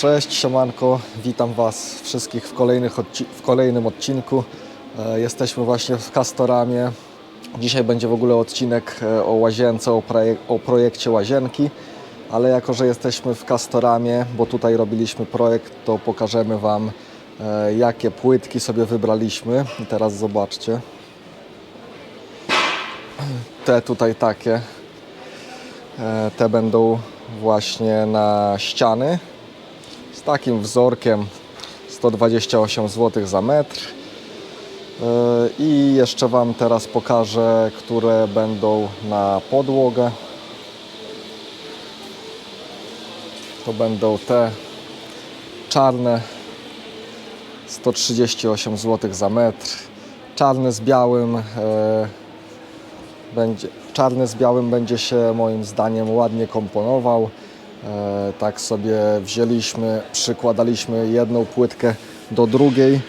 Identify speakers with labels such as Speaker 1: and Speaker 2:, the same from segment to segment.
Speaker 1: Cześć, siemanko, witam Was wszystkich w, w kolejnym odcinku. E, jesteśmy właśnie w Castoramie. Dzisiaj będzie w ogóle odcinek e, o łazience, o, o projekcie łazienki, ale jako, że jesteśmy w Castoramie, bo tutaj robiliśmy projekt, to pokażemy Wam, e, jakie płytki sobie wybraliśmy. I teraz zobaczcie. Te tutaj takie. Te będą właśnie na ściany z takim wzorkiem 128 zł za metr. E, I jeszcze Wam teraz pokażę, które będą na podłogę. To będą te czarne 138 zł za metr. Czarny z białym e, będzie, czarny z białym będzie się moim zdaniem ładnie komponował. E, tak sobie wzięliśmy, przykładaliśmy jedną płytkę do drugiej,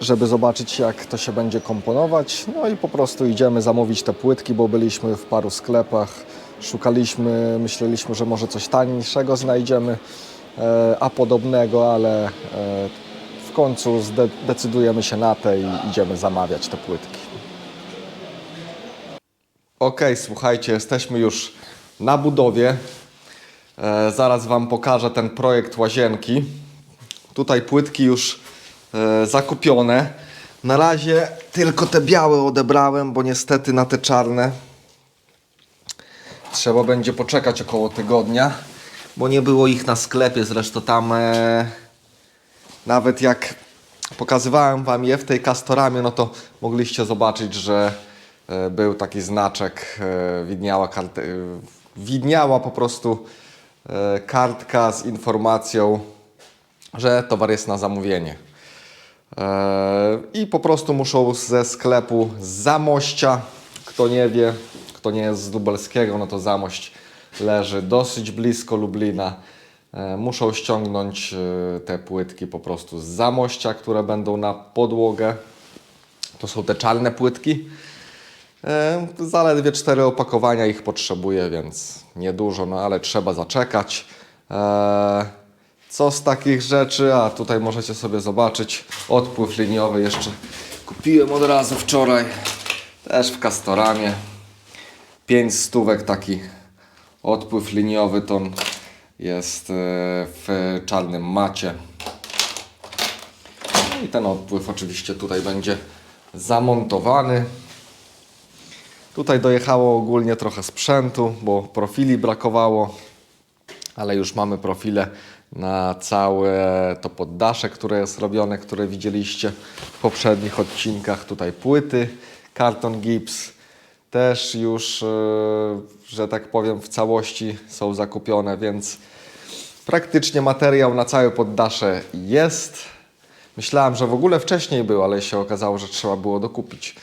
Speaker 1: żeby zobaczyć jak to się będzie komponować. No i po prostu idziemy zamówić te płytki, bo byliśmy w paru sklepach, szukaliśmy, myśleliśmy, że może coś tańszego znajdziemy, e, a podobnego, ale e, w końcu decydujemy się na te i idziemy zamawiać te płytki. Okej, słuchajcie, jesteśmy już na budowie. E, zaraz Wam pokażę ten projekt łazienki. Tutaj płytki już e, zakupione. Na razie tylko te białe odebrałem, bo niestety na te czarne trzeba będzie poczekać około tygodnia, bo nie było ich na sklepie. Zresztą tam e, nawet jak pokazywałem Wam je w tej kastoramie, no to mogliście zobaczyć, że e, był taki znaczek, widniała, kart, e, widniała po prostu e, kartka z informacją, że towar jest na zamówienie. E, I po prostu muszą ze sklepu Zamościa, kto nie wie, kto nie jest z Lubelskiego, no to Zamość leży dosyć blisko Lublina. E, Muszą ściągnąć te płytki po prostu z Zamościa, które będą na podłogę. To są te czarne płytki. E, Zaledwie cztery opakowania ich potrzebuję, więc niedużo, no ale trzeba zaczekać. E, Co z takich rzeczy? A tutaj możecie sobie zobaczyć odpływ liniowy jeszcze kupiłem od razu wczoraj. Też w Castoramie. 5 stówek taki odpływ liniowy to jest e, w czarnym macie. No i ten odpływ oczywiście tutaj będzie zamontowany. Tutaj dojechało ogólnie trochę sprzętu, bo profili brakowało, ale już mamy profile na całe to poddasze, które jest robione, które widzieliście w poprzednich odcinkach. Tutaj płyty, karton gips też już, e, że tak powiem, w całości są zakupione, więc praktycznie materiał na całe poddasze jest. Myślałem, że w ogóle wcześniej był, ale się okazało, że trzeba było dokupić.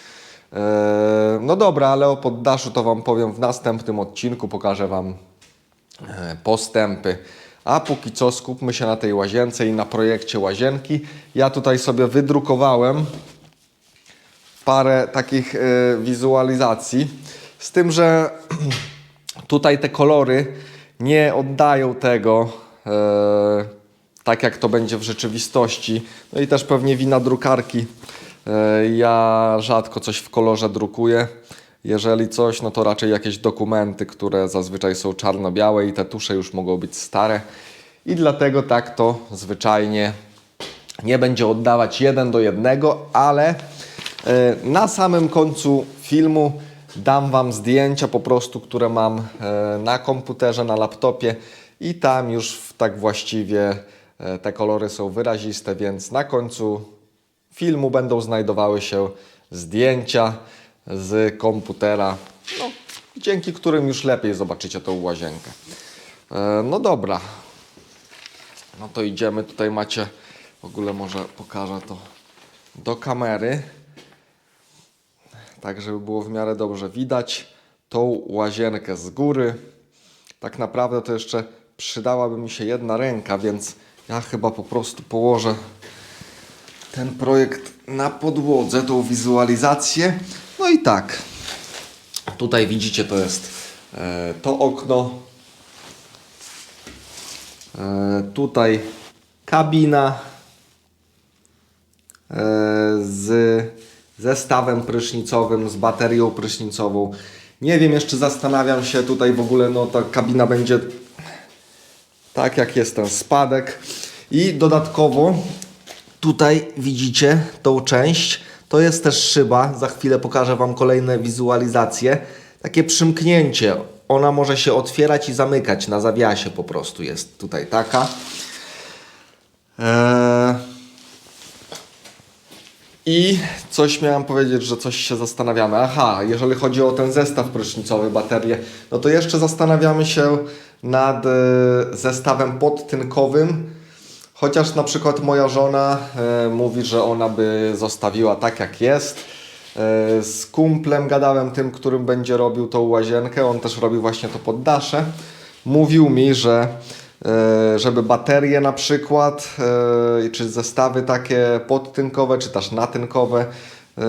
Speaker 1: Eee, No dobra, ale o poddaszu to Wam powiem w następnym odcinku. Pokażę Wam e, postępy. A póki co skupmy się na tej łazience i na projekcie łazienki. Ja tutaj sobie wydrukowałem parę takich e, wizualizacji. Z tym, że tutaj te kolory nie oddają tego e, tak, jak to będzie w rzeczywistości. No i też pewnie wina drukarki. E, ja rzadko coś w kolorze drukuję. Jeżeli coś, no to raczej jakieś dokumenty, które zazwyczaj są czarno-białe i te tusze już mogą być stare. I dlatego tak to zwyczajnie nie będzie oddawać jeden do jednego, ale e, na samym końcu filmu dam Wam zdjęcia po prostu, które mam e, na komputerze, na laptopie i tam już tak właściwie te kolory są wyraziste, więc na końcu filmu będą znajdowały się zdjęcia z komputera, no, dzięki którym już lepiej zobaczycie tą łazienkę. E, No dobra, no to idziemy, tutaj macie, w ogóle może pokażę to do kamery, tak żeby było w miarę dobrze widać tą łazienkę z góry. Tak naprawdę to jeszcze przydałaby mi się jedna ręka, więc ja chyba po prostu położę ten projekt na podłodze, tą wizualizację. No i tak, tutaj widzicie to jest e, to okno, E, tutaj kabina e, z zestawem prysznicowym, z baterią prysznicową. Nie wiem, jeszcze zastanawiam się tutaj w ogóle, no ta kabina będzie tak jak jest ten spadek. I dodatkowo tutaj widzicie tą część. To jest też szyba. Za chwilę pokażę Wam kolejne wizualizacje. Takie przymknięcie. Ona może się otwierać i zamykać. Na zawiasie po prostu jest tutaj taka. Eee... I coś miałem powiedzieć, że coś się zastanawiamy. Aha, jeżeli chodzi o ten zestaw prysznicowy, baterię, no to jeszcze zastanawiamy się nad e, zestawem podtynkowym. Chociaż na przykład moja żona e, mówi, że ona by zostawiła tak jak jest. E, z kumplem gadałem tym, którym będzie robił tą łazienkę. On też robił właśnie to poddasze. Mówił mi, że e, żeby baterie na przykład, e, czy zestawy takie podtynkowe, czy też natynkowe, e,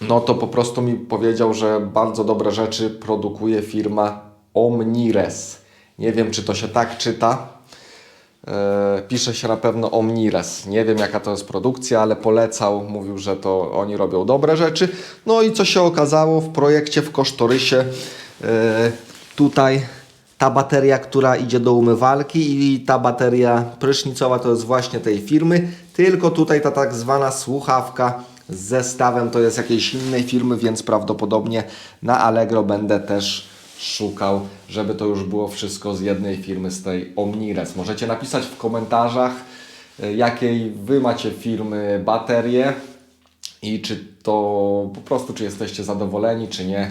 Speaker 1: no to po prostu mi powiedział, że bardzo dobre rzeczy produkuje firma Omnires. Nie wiem, czy to się tak czyta. E, pisze się na pewno Omnires. Nie wiem, jaka to jest produkcja, ale polecał. Mówił, że to oni robią dobre rzeczy. No i co się okazało w projekcie w kosztorysie? e, tutaj ta bateria, która idzie do umywalki i ta bateria prysznicowa to jest właśnie tej firmy, tylko tutaj ta tak zwana słuchawka z zestawem to jest jakiejś innej firmy, więc prawdopodobnie na Allegro będę też szukał, żeby to już było wszystko z jednej firmy, z tej Omnires. Możecie napisać w komentarzach, y, jakiej Wy macie firmy baterie i czy to po prostu, czy jesteście zadowoleni, czy nie.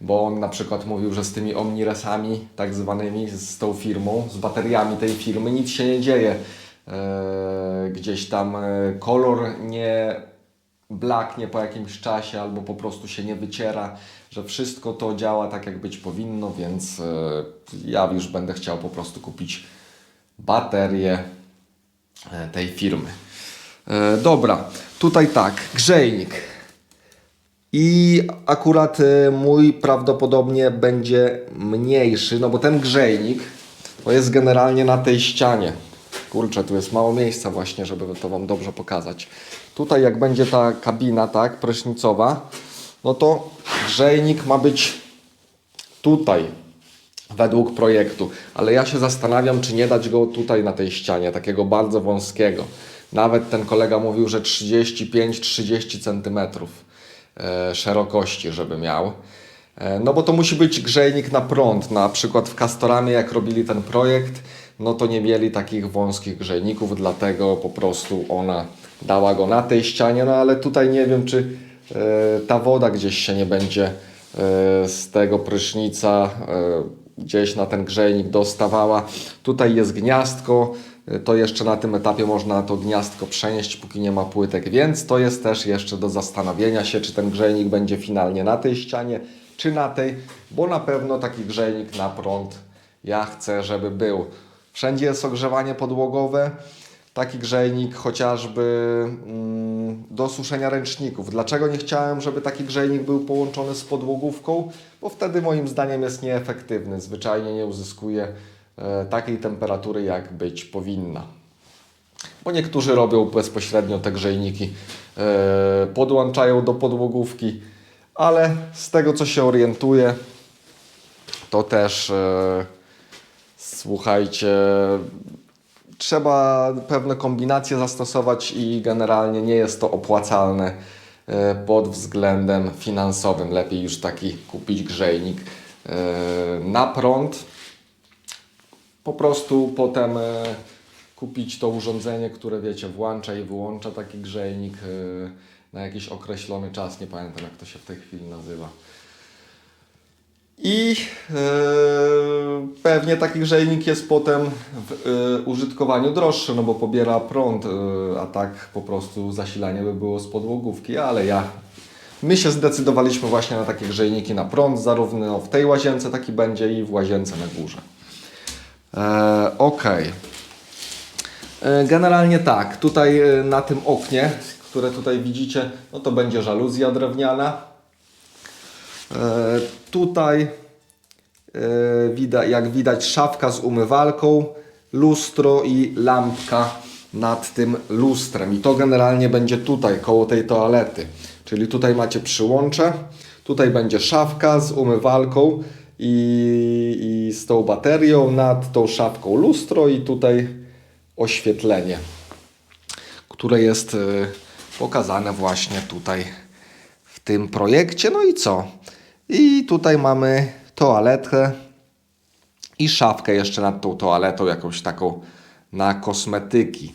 Speaker 1: Bo on na przykład mówił, że z tymi Omniresami, tak zwanymi, z tą firmą, z bateriami tej firmy, nic się nie dzieje. Eee, gdzieś tam e, kolor nie blaknie po jakimś czasie albo po prostu się nie wyciera, że wszystko to działa tak jak być powinno, więc e, ja już będę chciał po prostu kupić baterię e, tej firmy. E, dobra, tutaj tak, grzejnik. I akurat mój prawdopodobnie będzie mniejszy, no bo ten grzejnik to jest generalnie na tej ścianie. Kurczę, tu jest mało miejsca właśnie, żeby to Wam dobrze pokazać. Tutaj jak będzie ta kabina, tak, prysznicowa, no to grzejnik ma być tutaj, według projektu. Ale ja się zastanawiam, czy nie dać go tutaj na tej ścianie, takiego bardzo wąskiego. Nawet ten kolega mówił, że 35-30 cm e, szerokości, żeby miał. E, No bo to musi być grzejnik na prąd. Na przykład w Castoramie, jak robili ten projekt, no to nie mieli takich wąskich grzejników, dlatego po prostu ona dała go na tej ścianie. No ale tutaj nie wiem, czy e, ta woda gdzieś się nie będzie e, z tego prysznica e, gdzieś na ten grzejnik dostawała. Tutaj jest gniazdko. To jeszcze na tym etapie można to gniazdko przenieść, póki nie ma płytek, więc to jest też jeszcze do zastanowienia się, czy ten grzejnik będzie finalnie na tej ścianie, czy na tej, bo na pewno taki grzejnik na prąd ja chcę, żeby był. Wszędzie jest ogrzewanie podłogowe, taki grzejnik chociażby mm, do suszenia ręczników. Dlaczego nie chciałem, żeby taki grzejnik był połączony z podłogówką? Bo wtedy moim zdaniem jest nieefektywny. Zwyczajnie nie uzyskuje e, takiej temperatury, jak być powinna. Bo niektórzy robią bezpośrednio te grzejniki, e, podłączają do podłogówki, ale z tego co się orientuję, to też e, słuchajcie, trzeba pewne kombinacje zastosować i generalnie nie jest to opłacalne e, pod względem finansowym. Lepiej już taki kupić grzejnik e, na prąd, po prostu potem e, kupić to urządzenie, które wiecie, włącza i wyłącza taki grzejnik na jakiś określony czas. Nie pamiętam jak to się w tej chwili nazywa. I e, pewnie taki grzejnik jest potem w e, użytkowaniu droższy, no bo pobiera prąd, e, a tak po prostu zasilanie by było z podłogówki, ale ja My się zdecydowaliśmy właśnie na takie grzejniki na prąd, zarówno w tej łazience taki będzie i w łazience na górze. E, ok. E, generalnie tak, tutaj na tym oknie, które tutaj widzicie, no to będzie żaluzja drewniana. E, tutaj e, jak widać szafka z umywalką. lustro i lampka nad tym lustrem. I to generalnie będzie tutaj, koło tej toalety. Czyli tutaj macie przyłącze, tutaj będzie szafka z umywalką i, i z tą baterią, nad tą szafką lustro i tutaj oświetlenie, które jest y, pokazane właśnie tutaj w tym projekcie. No i co? I tutaj mamy toaletę i szafkę jeszcze nad tą toaletą, jakąś taką na kosmetyki.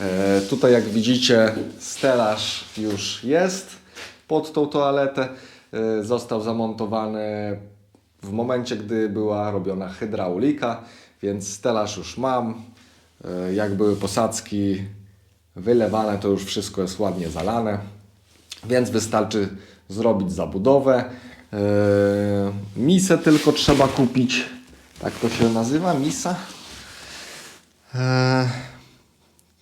Speaker 1: E, tutaj jak widzicie stelaż już jest pod tą toaletę. E, został zamontowany w momencie, gdy była robiona hydraulika, więc stelaż już mam. E, jak były posadzki wylewane, to już wszystko jest ładnie zalane. Więc wystarczy zrobić zabudowę. Eee, misę tylko trzeba kupić. Tak to się nazywa? Misa? Eee,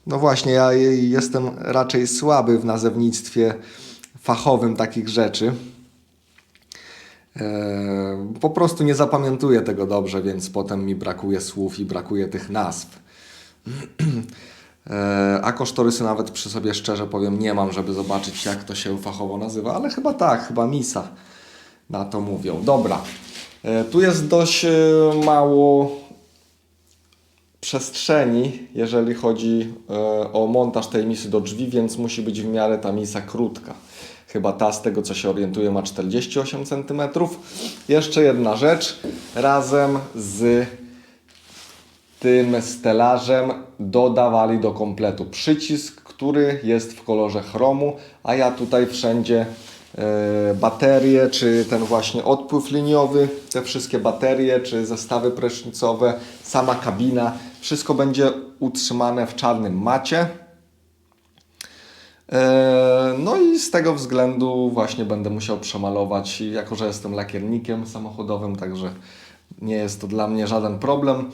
Speaker 1: no właśnie, ja je- jestem raczej słaby w nazewnictwie fachowym takich rzeczy. Eee, po prostu nie zapamiętuję tego dobrze, więc potem mi brakuje słów i brakuje tych nazw. E, A kosztorysy nawet przy sobie szczerze powiem nie mam, żeby zobaczyć jak to się fachowo nazywa, ale chyba tak, chyba misa na to mówią. Dobra, E, tu jest dość e, mało przestrzeni, jeżeli chodzi e, o montaż tej misy do drzwi, więc musi być w miarę ta misa krótka. Chyba ta, z tego co się orientuję, ma 48 cm. Jeszcze jedna rzecz, razem z tym stelażem dodawali do kompletu przycisk, który jest w kolorze chromu, a ja tutaj wszędzie baterie, czy ten właśnie odpływ liniowy, te wszystkie baterie, czy zestawy prysznicowe, sama kabina, wszystko będzie utrzymane w czarnym macie. E, No i z tego względu właśnie będę musiał przemalować, jako że jestem lakiernikiem samochodowym, także nie jest to dla mnie żaden problem.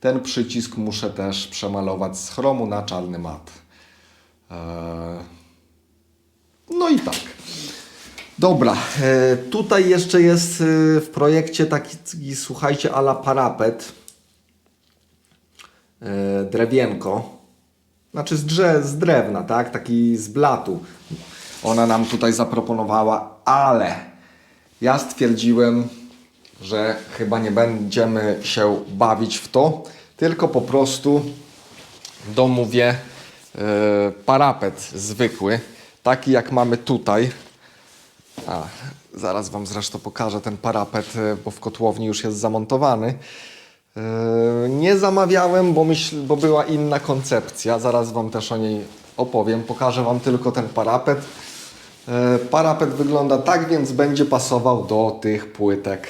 Speaker 1: Ten przycisk muszę też przemalować z chromu na czarny mat. E, No i tak. Dobra, e, tutaj jeszcze jest e, w projekcie taki, słuchajcie, ala parapet. E, Drewienko. Znaczy z, drze, z drewna, tak? Taki z blatu. Ona nam tutaj zaproponowała, ale ja stwierdziłem, że chyba nie będziemy się bawić w to, tylko po prostu domówię parapet zwykły, taki jak mamy tutaj. A, zaraz Wam zresztą pokażę ten parapet, e, bo w kotłowni już jest zamontowany. E, Nie zamawiałem, bo, myśl, bo była inna koncepcja. Zaraz Wam też o niej opowiem. Pokażę Wam tylko ten parapet. E, Parapet wygląda tak, więc będzie pasował do tych płytek,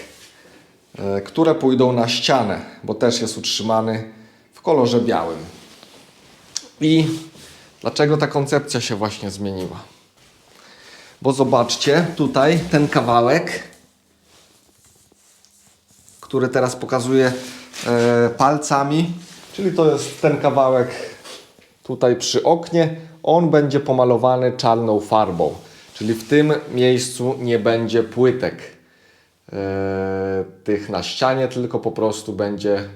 Speaker 1: które pójdą na ścianę, bo też jest utrzymany w kolorze białym. I dlaczego ta koncepcja się właśnie zmieniła? Bo zobaczcie, tutaj ten kawałek, który teraz pokazuję e, palcami, czyli to jest ten kawałek tutaj przy oknie, on będzie pomalowany czarną farbą. Czyli w tym miejscu nie będzie płytek e, tych na ścianie, tylko po prostu będzie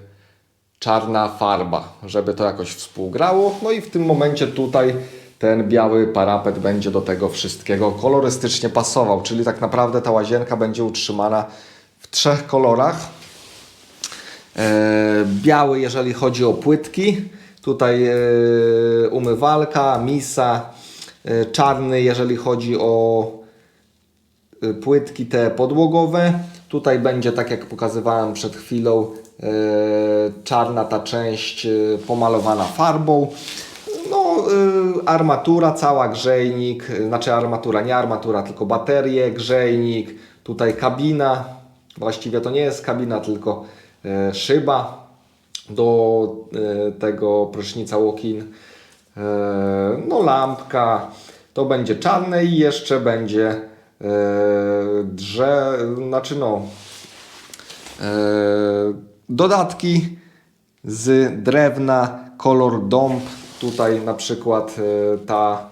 Speaker 1: czarna farba, żeby to jakoś współgrało. No i w tym momencie tutaj ten biały parapet będzie do tego wszystkiego kolorystycznie pasował, czyli tak naprawdę ta łazienka będzie utrzymana w trzech kolorach. E, biały, jeżeli chodzi o płytki. Tutaj e, umywalka, misa. E, czarny, jeżeli chodzi o płytki te podłogowe. Tutaj będzie, tak jak pokazywałem przed chwilą, czarna ta część pomalowana farbą. Y, armatura, cała grzejnik, y, znaczy armatura, nie armatura, tylko baterie, grzejnik, tutaj kabina, właściwie to nie jest kabina, tylko y, szyba do tego prysznica walk-in, no lampka, to będzie czarne i jeszcze będzie drze, znaczy no, dodatki z drewna, kolor dąb. Tutaj na przykład e, ta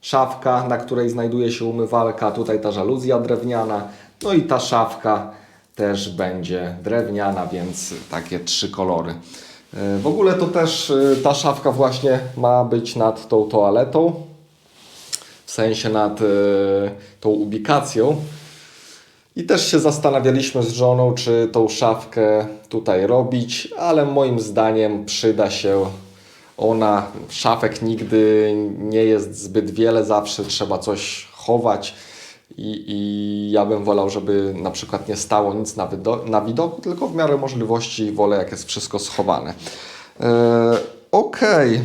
Speaker 1: szafka, na której znajduje się umywalka, tutaj ta żaluzja drewniana, no i ta szafka też będzie drewniana, więc takie trzy kolory. E, W ogóle to też e, ta szafka właśnie ma być nad tą toaletą, w sensie nad tą ubikacją. I też się zastanawialiśmy z żoną, czy tą szafkę tutaj robić, ale moim zdaniem przyda się ona. Szafek nigdy nie jest zbyt wiele, zawsze trzeba coś chować. I, I ja bym wolał, żeby na przykład nie stało nic na, na widoku, tylko w miarę możliwości wolę, jak jest wszystko schowane. E, Okej.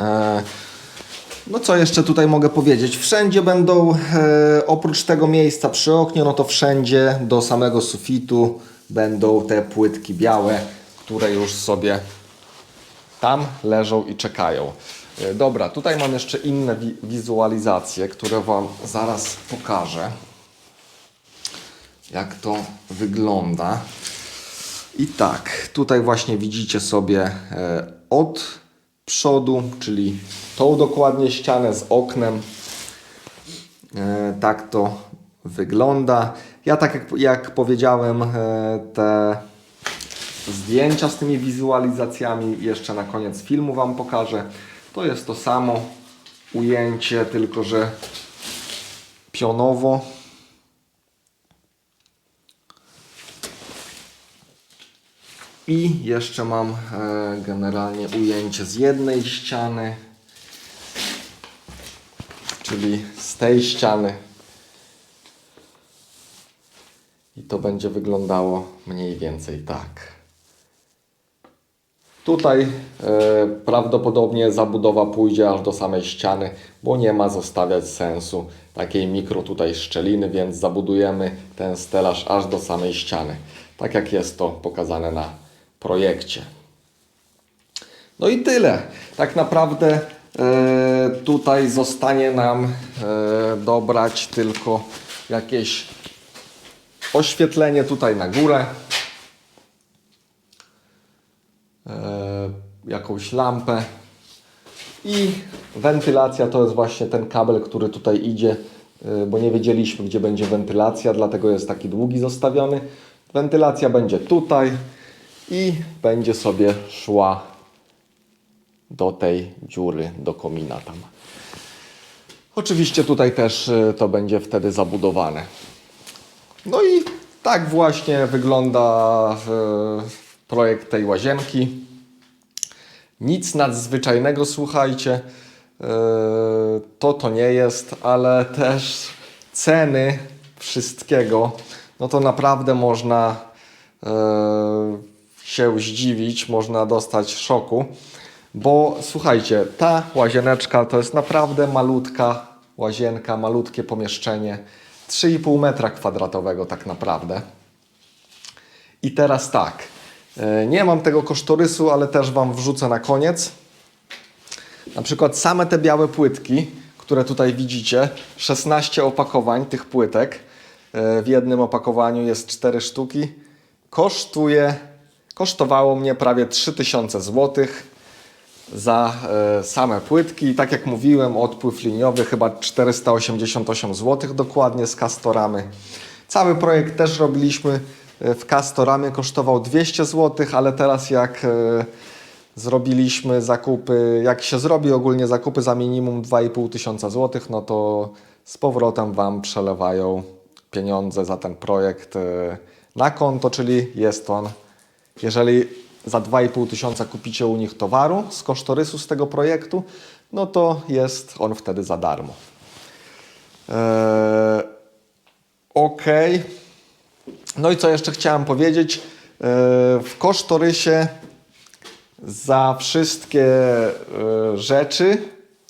Speaker 1: E, no co jeszcze tutaj mogę powiedzieć? Wszędzie będą, e, oprócz tego miejsca przy oknie, no to wszędzie do samego sufitu będą te płytki białe, które już sobie tam leżą i czekają. E, Dobra, tutaj mam jeszcze inne wi- wizualizacje, które Wam zaraz pokażę. Jak to wygląda. I tak, tutaj właśnie widzicie sobie e, od przodu, czyli tą dokładnie ścianę z oknem. E, tak to wygląda. Ja tak jak, jak powiedziałem, te zdjęcia z tymi wizualizacjami jeszcze na koniec filmu Wam pokażę. To jest to samo ujęcie, tylko że pionowo. I jeszcze mam e, generalnie ujęcie z jednej ściany, czyli z tej ściany. I to będzie wyglądało mniej więcej tak. Tutaj e, prawdopodobnie zabudowa pójdzie aż do samej ściany, bo nie ma zostawiać sensu takiej mikro tutaj szczeliny, więc zabudujemy ten stelaż aż do samej ściany. Tak jak jest to pokazane na projekcie. No i tyle. Tak naprawdę e, tutaj zostanie nam e, dobrać tylko jakieś oświetlenie tutaj na górę. Jakąś lampę i wentylacja to jest właśnie ten kabel, który tutaj idzie, e, bo nie wiedzieliśmy gdzie będzie wentylacja, dlatego jest taki długi zostawiony. Wentylacja będzie tutaj i będzie sobie szła do tej dziury, do komina tam. Oczywiście tutaj też e, to będzie wtedy zabudowane. No i tak właśnie wygląda e, projekt tej łazienki. Nic nadzwyczajnego, słuchajcie. E, To to nie jest, ale też ceny wszystkiego, no to naprawdę można e, się zdziwić, można dostać szoku. Bo słuchajcie, ta łazieneczka to jest naprawdę malutka łazienka, malutkie pomieszczenie. 3,5 metra kwadratowego tak naprawdę. I teraz tak, nie mam tego kosztorysu, ale też Wam wrzucę na koniec. Na przykład same te białe płytki, które tutaj widzicie, 16 opakowań tych płytek. E, W jednym opakowaniu jest 4 sztuki. Kosztuje, kosztowało mnie prawie 3000 zł za e, same płytki. Tak jak mówiłem, odpływ liniowy chyba 488 zł dokładnie z Castoramy. Cały projekt też robiliśmy e, w Castoramie, kosztował 200 zł, ale teraz jak e, zrobiliśmy zakupy, jak się zrobi ogólnie zakupy za minimum 2,5 tysiąca złotych, no to z powrotem Wam przelewają pieniądze za ten projekt e, na konto, czyli jest on, jeżeli za 2,5 tysiąca kupicie u nich towaru z kosztorysu z tego projektu, no to jest on wtedy za darmo. Eee, ok. No i co jeszcze chciałem powiedzieć? Eee, w kosztorysie za wszystkie e, rzeczy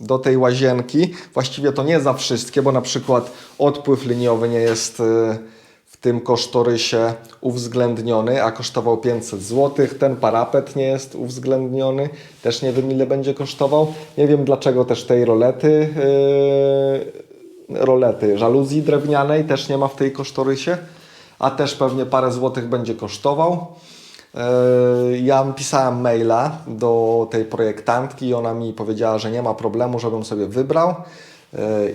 Speaker 1: do tej łazienki. Właściwie to nie za wszystkie, bo na przykład odpływ liniowy nie jest e, w tym kosztorysie uwzględniony, a kosztował 500 zł. Ten parapet nie jest uwzględniony, też nie wiem ile będzie kosztował. Nie wiem dlaczego też tej rolety, e, rolety żaluzji drewnianej też nie ma w tej kosztorysie, a też pewnie parę złotych będzie kosztował. E, Ja pisałem maila do tej projektantki i ona mi powiedziała, że nie ma problemu, żebym sobie wybrał e,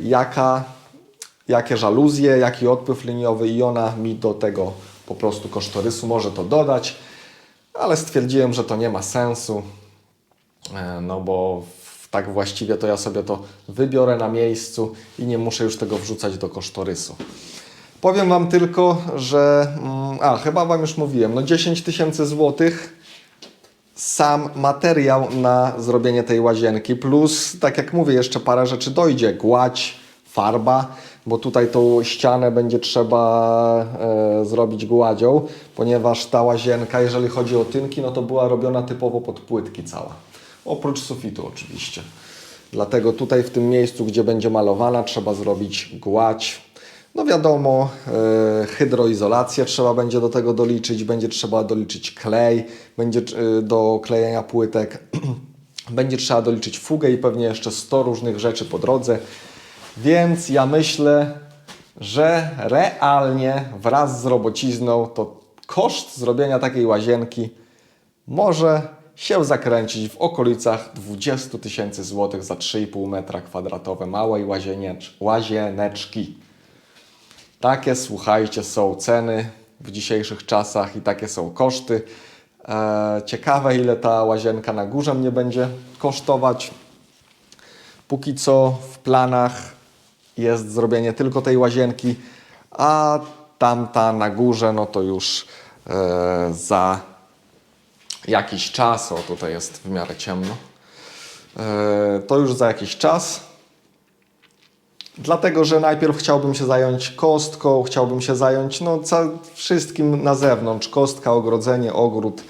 Speaker 1: jaka, jakie żaluzje, jaki odpływ liniowy i ona mi do tego po prostu kosztorysu może to dodać. ale stwierdziłem, że to nie ma sensu, e, no bo tak właściwie to ja sobie to wybiorę na miejscu i nie muszę już tego wrzucać do kosztorysu. Powiem Wam tylko, że. mm, A, chyba Wam już mówiłem. No 10 tysięcy złotych sam materiał na zrobienie tej łazienki, plus, tak jak mówię, jeszcze parę rzeczy dojdzie. Gładź, farba, bo tutaj tą ścianę będzie trzeba e, zrobić gładzią, ponieważ ta łazienka, jeżeli chodzi o tynki, no to była robiona typowo pod płytki cała. Oprócz sufitu oczywiście. Dlatego tutaj w tym miejscu, gdzie będzie malowana, trzeba zrobić gładź. No wiadomo, e, hydroizolację trzeba będzie do tego doliczyć, będzie trzeba doliczyć klej, będzie e, do klejenia płytek, będzie trzeba doliczyć fugę i pewnie jeszcze 100 różnych rzeczy po drodze. Więc ja myślę, że realnie wraz z robocizną to koszt zrobienia takiej łazienki może się zakręcić w okolicach 20 tysięcy złotych za 3,5 metra kwadratowe małej łazieniecz, łazieneczki. Takie, słuchajcie, są ceny w dzisiejszych czasach i takie są koszty. E, ciekawe, ile ta łazienka na górze mnie będzie kosztować. Póki co w planach jest zrobienie tylko tej łazienki, a tamta na górze, no to już e, za jakiś czas, o tutaj jest w miarę ciemno, e, to już za jakiś czas Dlatego, że najpierw chciałbym się zająć kostką, chciałbym się zająć no, wszystkim na zewnątrz, kostka, ogrodzenie, ogród,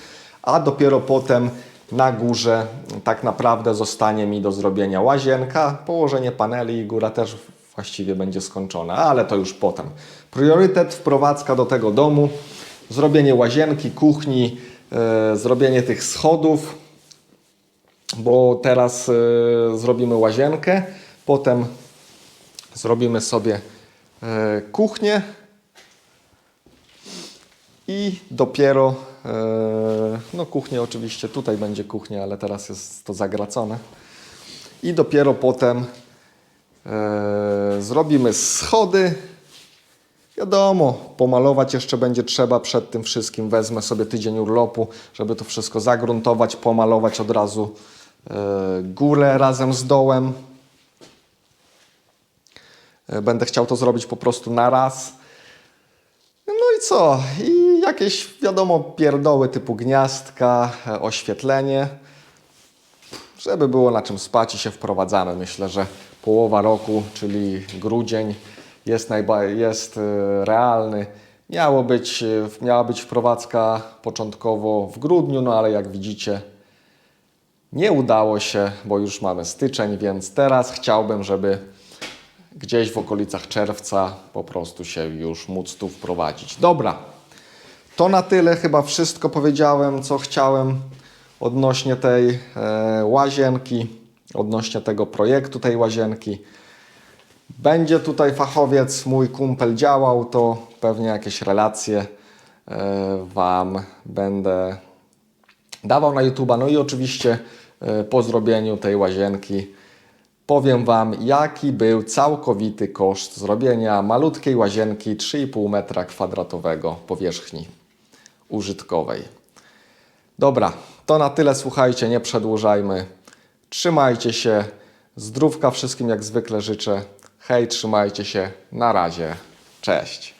Speaker 1: a dopiero potem na górze tak naprawdę zostanie mi do zrobienia łazienka, położenie paneli i góra też właściwie będzie skończona, ale to już potem. Priorytet wprowadzka do tego domu, zrobienie łazienki, kuchni, e, zrobienie tych schodów, bo teraz e, zrobimy łazienkę, potem zrobimy sobie e, kuchnię i dopiero, e, no kuchnię oczywiście, tutaj będzie kuchnia, ale teraz jest to zagracone. I dopiero potem e, zrobimy schody. Wiadomo, pomalować jeszcze będzie trzeba przed tym wszystkim. Wezmę sobie tydzień urlopu, żeby to wszystko zagruntować, pomalować od razu górę razem z dołem. E, Będę chciał to zrobić po prostu na raz. No i co? I jakieś, wiadomo, pierdoły typu gniazdka, e, oświetlenie. Żeby było na czym spać i się wprowadzamy. Myślę, że połowa roku, czyli grudzień, jest, jest e, realny. Miało być, miała być wprowadzka początkowo w grudniu, no ale jak widzicie, nie udało się, bo już mamy styczeń, więc teraz chciałbym, żeby gdzieś w okolicach czerwca po prostu się już móc tu wprowadzić. Dobra, to na tyle chyba wszystko powiedziałem, co chciałem odnośnie tej e, łazienki, odnośnie tego projektu tej łazienki. Będzie tutaj fachowiec, mój kumpel działał, to pewnie jakieś relacje e, Wam będę dawał na YouTube'a. No i oczywiście e, po zrobieniu tej łazienki powiem Wam, jaki był całkowity koszt zrobienia malutkiej łazienki 3,5 metra kwadratowego powierzchni użytkowej. Dobra, to na tyle. Słuchajcie, nie przedłużajmy. Trzymajcie się. Zdrówka wszystkim jak zwykle życzę. Hej, trzymajcie się. Na razie. Cześć.